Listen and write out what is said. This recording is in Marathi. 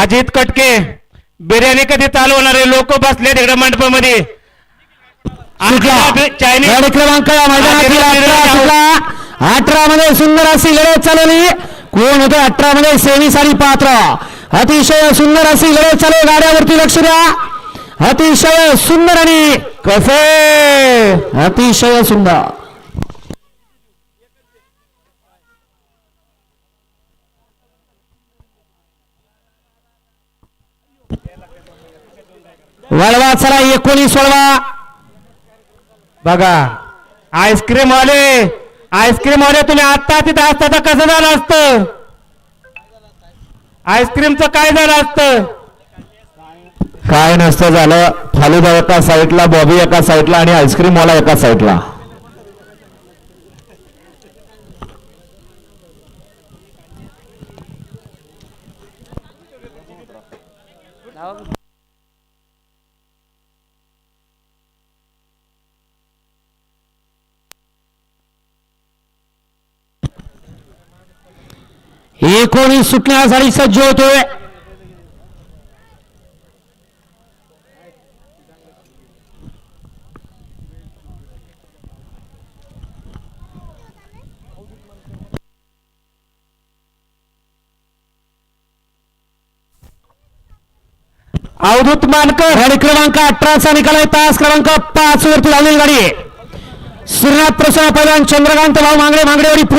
अजित कटके बिर्याणी कधी चालू होणार आहे? लोक बसले तिकडे मंडपामध्ये. चायनीज क्रमांक अठरा मध्ये सुंदर अशी लढत चालवली. कोण होते? अठरा मध्ये सेवीस आणि पात्र. अतिशय सुंदर अशी लढत चालू गाड्यावरती लक्ष द्या. अतिशय सुंदर आणि कसे? अतिशय सुंदर. वळवा चला एकोणीस वळवा. बघा आईस्क्रीम वाले आईस्क्रीम वाले तुम्ही आत्ता तिथे असता तर कसं झालं असतं? आईस्क्रीमचं काय झालं असतं? काय नसतं झालं. फालुदा एका साईडला बॉबी एका साईडला आणि आईस्क्रीम वाला एका साईडला एकोणीस सुटण्यासाठी सज्ज होतोय अवधूत मानकर गाडी क्रमांक अठराचा निकाल तास क्रमांक पाच वरती लावलेली गाडी आहे. श्रीनाथ प्रसन्न पैलवान चंद्रकांत भाऊ मांगडे मांगडेवाडी पुणे